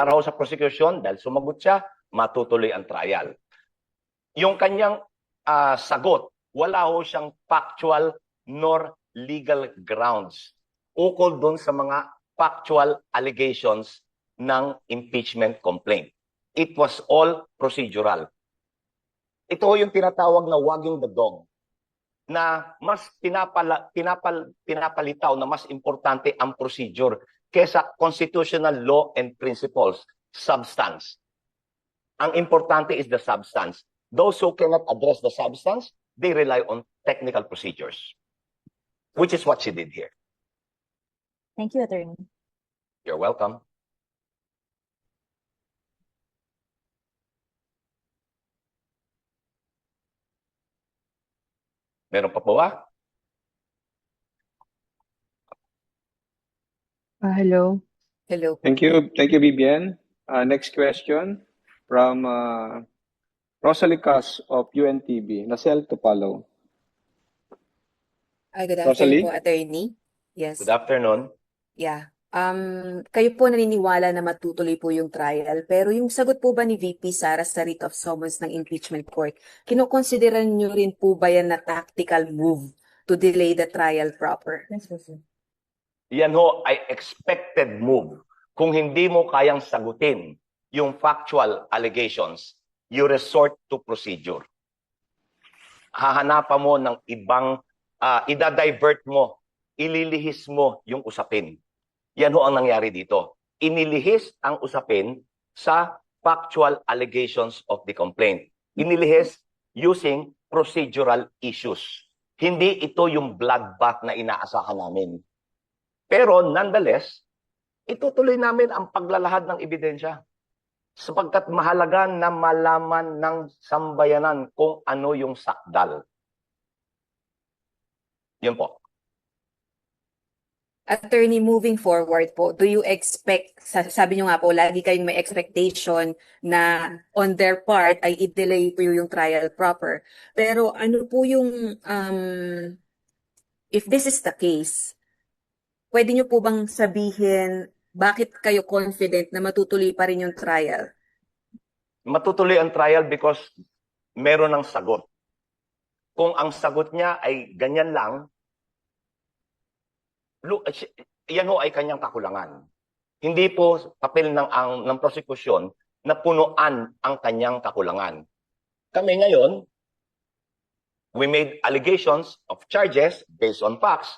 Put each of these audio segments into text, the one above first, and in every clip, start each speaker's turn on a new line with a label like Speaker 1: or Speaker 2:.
Speaker 1: Para sa prosecution, dahil sumagot siya, matutuloy ang trial. Yung kanyang ah, sagot, wala ho siyang factual nor legal grounds ukol doon sa mga factual allegations ng impeachment complaint. It was all procedural. Ito ho yung tinatawag na wagging the dog na mas pinapala, pinapal, pinapalitaw na mas importante ang procedure kesa constitutional law and principles, substance. Ang importante is the substance. Those who cannot address the substance, they rely on technical procedures, which is what she did here.
Speaker 2: Thank you, Attorney.
Speaker 1: You're welcome. Meron pa po ba?
Speaker 3: Uh, hello.
Speaker 4: Hello.
Speaker 5: Thank you. Thank you, Bibian. Uh, next question from uh, Rosalie Cas of UNTV. Nasel to follow.
Speaker 4: Ah, good
Speaker 5: Rosalie?
Speaker 4: afternoon po, attorney. Yes.
Speaker 1: Good afternoon.
Speaker 4: Yeah. Um, kayo po naniniwala na matutuloy po yung trial, pero yung sagot po ba ni VP Sara sa writ of summons ng impeachment court, kinukonsideran nyo rin po ba yan na tactical move to delay the trial proper?
Speaker 1: Yan ho ay expected move. Kung hindi mo kayang sagutin yung factual allegations, you resort to procedure. Hahanapan mo ng ibang, uh, ida-divert mo, ililihis mo yung usapin. Yan ho ang nangyari dito. Inilihis ang usapin sa factual allegations of the complaint. Inilihis using procedural issues. Hindi ito yung bloodbath na inaasahan namin. Pero nonetheless, itutuloy namin ang paglalahad ng ebidensya sapagkat mahalaga na malaman ng sambayanan kung ano yung sakdal. Yun po.
Speaker 4: Attorney, moving forward po, do you expect, sa- sabi nyo nga po, lagi kayong may expectation na on their part ay i-delay po yung trial proper. Pero ano po yung, um, if this is the case, pwede nyo po bang sabihin bakit kayo confident na matutuloy pa rin yung trial?
Speaker 1: Matutuloy ang trial because meron ng sagot. Kung ang sagot niya ay ganyan lang, yan ho ay kanyang kakulangan. Hindi po papel ng, ang, ng prosecution na punuan ang kanyang kakulangan. Kami ngayon, we made allegations of charges based on facts.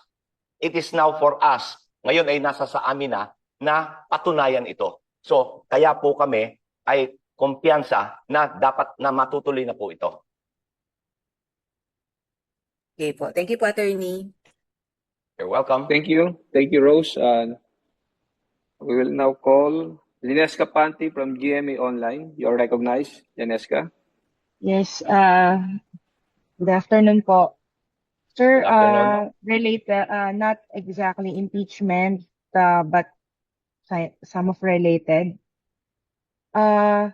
Speaker 1: It is now for us, ngayon ay nasa sa amin na, na patunayan ito. So, kaya po kami ay kumpiyansa na dapat na matutuloy na po ito.
Speaker 4: Okay po. Thank you po, attorney.
Speaker 1: You're welcome.
Speaker 5: Thank you. Thank you, Rose. Uh, we will now call Linesca Panti from GMA Online. You are recognized, Linesca.
Speaker 3: Yes, uh, good afternoon po. Sir,
Speaker 1: Good afternoon.
Speaker 3: uh, related, uh, not exactly impeachment, uh, but si- some of related. Uh,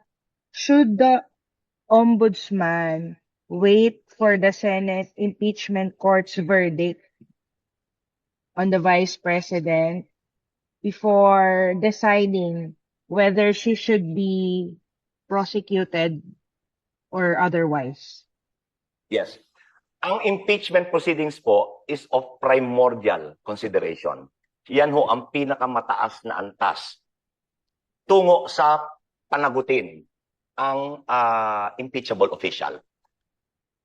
Speaker 3: should the ombudsman wait for the Senate impeachment court's verdict on the vice president before deciding whether she should be prosecuted or otherwise?
Speaker 1: Yes. Ang impeachment proceedings po is of primordial consideration. Yan ho ang pinakamataas na antas tungo sa panagutin ang ah, impeachable official.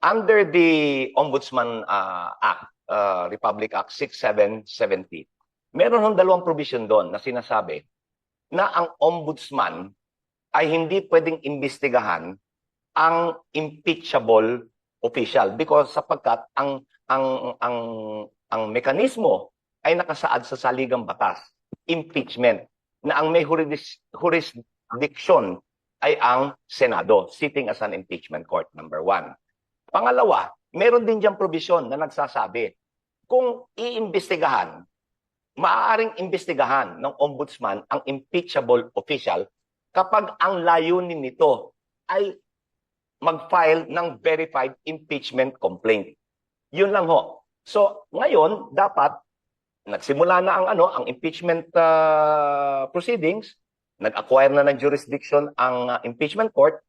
Speaker 1: Under the Ombudsman ah, Act, ah, Republic Act 6770, meron hong dalawang provision doon na sinasabi na ang ombudsman ay hindi pwedeng imbestigahan ang impeachable official because sapagkat ang ang ang ang mekanismo ay nakasaad sa saligang batas impeachment na ang may jurisdiction ay ang Senado sitting as an impeachment court number one. Pangalawa, meron din diyang provision na nagsasabi kung iimbestigahan maaaring imbestigahan ng ombudsman ang impeachable official kapag ang layunin nito ay mag-file ng verified impeachment complaint. Yun lang ho. So, ngayon, dapat nagsimula na ang ano, ang impeachment uh, proceedings, nag-acquire na ng jurisdiction ang uh, impeachment court,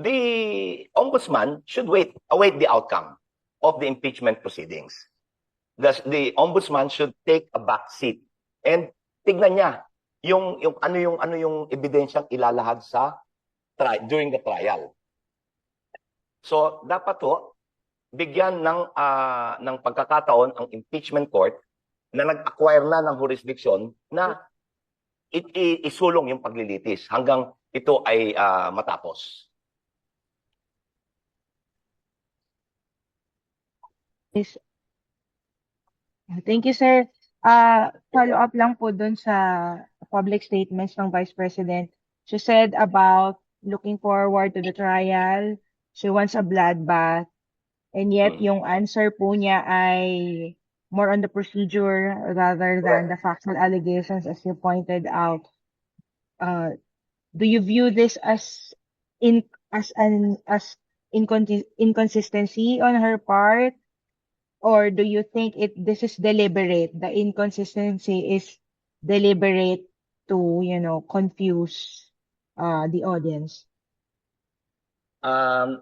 Speaker 1: the ombudsman should wait, await the outcome of the impeachment proceedings. The, the ombudsman should take a back seat and tignan niya yung yung ano yung ano yung ebidensyang ilalahad sa tri- during the trial. So dapat to bigyan ng ah, ng pagkakataon ang impeachment court na nag-acquire na ng jurisdiction na it, isulong yung paglilitis hanggang ito ay ah, matapos.
Speaker 3: Is- Thank you, sir. Uh, follow up lang po dun sa public statements ng Vice President. She said about looking forward to the trial. She wants a bloodbath. And yet,
Speaker 1: Mm.
Speaker 3: yung answer po niya ay more on the procedure rather than the factual allegations as you pointed out. Uh, do you view this as in as an as incon- inconsistency on her part? Or do you think it this is deliberate? The inconsistency is deliberate to, you know, confuse uh the audience.
Speaker 1: Um,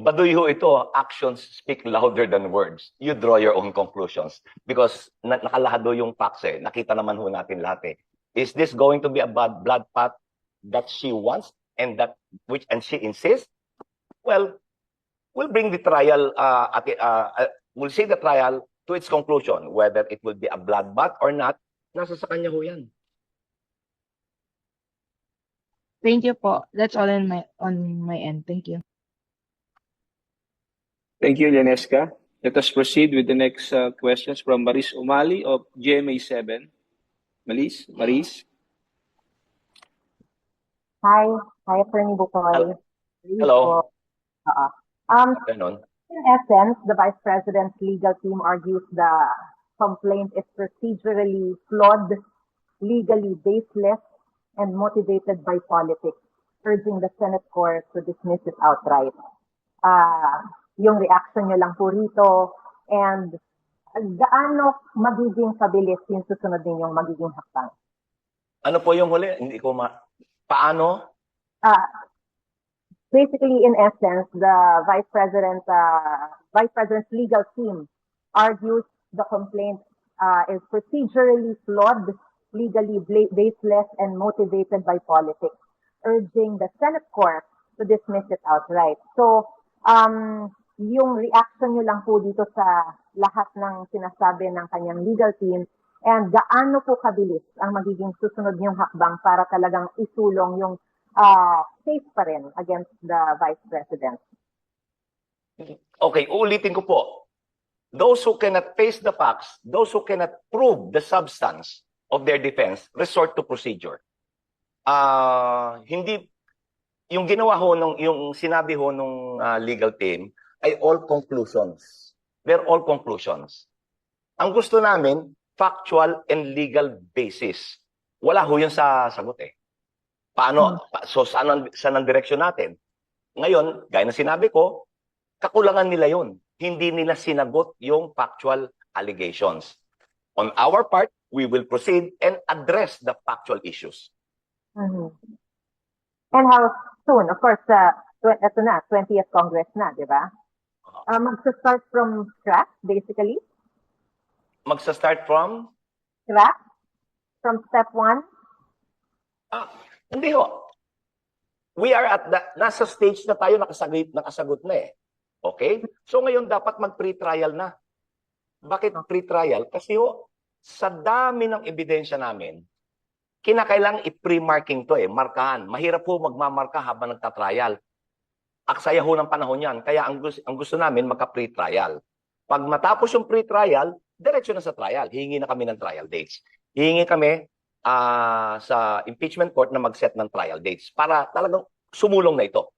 Speaker 1: baduy ho ito, actions speak louder than words. You draw your own conclusions because na nakalahad ho yung facts eh. Nakita naman ho natin lahat eh. Is this going to be a bad blood path that she wants and that which and she insists? Well, we'll bring the trial uh, at uh, uh, we'll see the trial to its conclusion whether it will be a bloodbath or not. Nasa sa kanya ho yan.
Speaker 3: Thank you po. That's all on my on my end. Thank you.
Speaker 5: Thank you, Lenesca. Let us proceed with the next uh, questions from Maris Umali of GMA7. Maris, Maris.
Speaker 6: Hi, hi, Attorney Bukoy.
Speaker 1: Hello.
Speaker 6: Uh, um,
Speaker 1: Ganon.
Speaker 6: in essence, the Vice President's legal team argues the complaint is procedurally flawed, legally baseless, and motivated by politics, urging the Senate court to dismiss it outright. Ah, yung reaction nyo lang po rito, and gaano magiging kabilis yung susunod ninyong magiging hakbang?
Speaker 1: Ano po yung huli? Hindi ko ma... Paano?
Speaker 6: uh, basically, in essence, the vice president, uh, vice president's legal team argues the complaint uh, is procedurally flawed, legally baseless, and motivated by politics, urging the Senate court to dismiss it outright. So, um, yung reaction nyo lang po dito sa lahat ng sinasabi ng kanyang legal team and gaano po kabilis ang magiging susunod niyong hakbang para talagang isulong yung uh, case pa rin against the Vice President.
Speaker 1: Okay, uulitin ko po. Those who cannot face the facts, those who cannot prove the substance of their defense, resort to procedure. Ah, hindi yung ginawa ho nung yung sinabi ho nung ah, legal team ay all conclusions. They're all conclusions. Ang gusto namin factual and legal basis. Wala ho yun sa sagot eh. Paano pa- so saan ang, saan ang direksyon natin? Ngayon, gaya na sinabi ko, kakulangan nila yon. Hindi nila sinagot yung factual allegations. On our part, we will proceed and address the factual issues.
Speaker 6: Mhm. And how soon? Of course, uh, tw- eto na, 20th Congress na, di ba? Uh, magsa-start from scratch, basically.
Speaker 1: Magsa-start from,
Speaker 6: Scratch? From step one?
Speaker 1: ah, hindi ho. We are at the, nasa stage na tayo nakasagot, nakasagot na eh. Okay? So ngayon dapat mag-pre-trial na. Bakit pre-trial? Kasi ho, sa dami ng ebidensya namin, kinakailangan i-pre-marking to eh, markahan. Mahirap po magmamarka habang nagtatrial. Aksaya ho ng panahon yan. Kaya ang gusto, ang gusto namin, magka-pre-trial. Pag matapos yung pre-trial, diretso na sa trial. Hihingi na kami ng trial dates. Hihingi kami ah, sa impeachment court na mag-set ng trial dates para talagang sumulong na ito.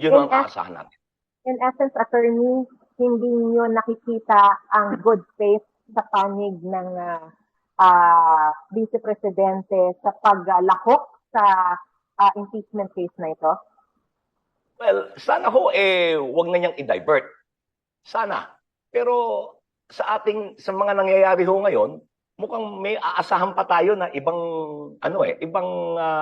Speaker 1: Yun ang aasahan natin.
Speaker 6: In essence, attorney, hindi niyo nakikita ang good faith sa panig ng uh, uh, Vice Presidente sa paglahok sa ah, impeachment case na ito?
Speaker 1: Well, sana ho eh wag na niyang i-divert. Sana. Pero sa ating sa mga nangyayari ho ngayon, mukhang may aasahan pa tayo na ibang ano eh, ibang ah,